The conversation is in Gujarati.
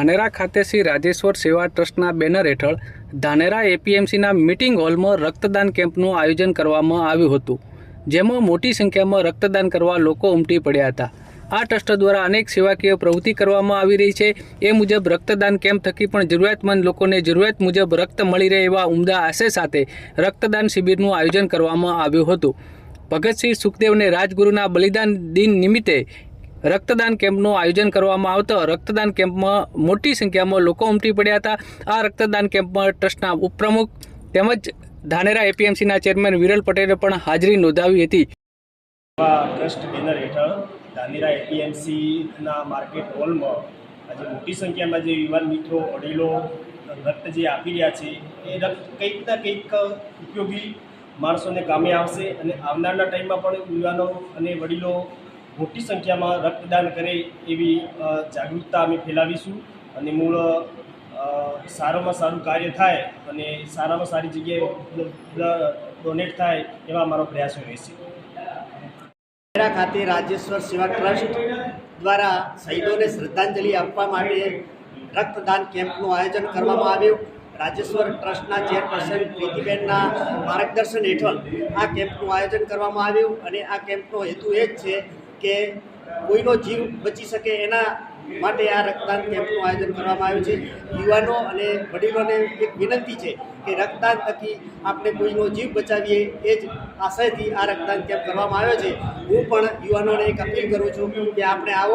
ધાનેરા ખાતે શ્રી રાજેશ્વર સેવા ટ્રસ્ટના બેનર હેઠળ ધાનેરા એપીએમસીના મિટિંગ હોલમાં રક્તદાન કેમ્પનું આયોજન કરવામાં આવ્યું હતું, જેમાં મોટી સંખ્યામાં રક્તદાન કરવા લોકો ઉમટી પડ્યા હતા. આ ટ્રસ્ટ દ્વારા અનેક સેવાકીય પ્રવૃત્તિ કરવામાં આવી રહી છે. એ મુજબ રક્તદાન કેમ્પ થકી પણ જરૂરિયાતમંદ લોકોને જરૂરિયાત મુજબ રક્ત મળી રહે એવા ઉમદા આશય સાથે રક્તદાન શિબિરનું આયોજન કરવામાં આવ્યું હતું. ભગતસિંહ સુખદેવને રાજગુરુના બલિદાન દિન નિમિત્તે રક્તદાન કેમ્પનું આયોજન કરવામાં આવતો રક્તદાન કેમ્પમાં મોટી સંખ્યામાં લોકો ઉમટી પડ્યા હતા. આ રક્તદાન કેમ્પમાં ટ્રસ્ટના ઉપપ્રમુખ તેમજ ધાનેરા એપીએમસીના ચેરમેન વિરલ પટેલે પણ હાજરી નોંધાવી હતી. ટ્રસ્ટ બેનર હેઠળ ધાનેરા એપીએમસીના માર્કેટ હોલમાં આજે મોટી સંખ્યામાં જે યુવાન મિત્રો અડીલો રક્ત જે આપી રહ્યા છે, એ રક્ત કંઈક કંઈક ઉપયોગી માણસોને કામે આવશે અને આવનારના ટાઈમમાં પણ યુવાનો અને વડીલો મોટી સંખ્યામાં રક્તદાન કરે એવી જાગૃતતા અમે ફેલાવીશું અને મૂળ સારામાં સારું કાર્ય થાય અને સારામાં સારી જગ્યાએ ડોનેટ થાય એવા અમારો પ્રયાસો રહેશે. ખાતે રાજેશ્વર સેવા ટ્રસ્ટ દ્વારા શહીદોને શ્રદ્ધાંજલિ આપવા માટે રક્તદાન કેમ્પનું આયોજન કરવામાં આવ્યું. રાજેશ્વર ટ્રસ્ટના ચેરપર્સન પ્રીતિબેનના માર્ગદર્શન હેઠળ આ કેમ્પનું આયોજન કરવામાં આવ્યું અને આ કેમ્પનો હેતુ એ જ છે કે કોઈનો જીવ બચી શકે એના માટે આ રક્તદાન કેમ્પનું આયોજન કરવામાં આવ્યું છે. યુવાનો અને વડીલોને એક વિનંતી છે કે રક્તદાન થકી આપણે કોઈનો જીવ બચાવીએ એ જ આશયથી આ રક્તદાન કેમ્પ કરવામાં આવ્યો છે. હું પણ યુવાનોને એક અપીલ કરું છું કે આપણે આવો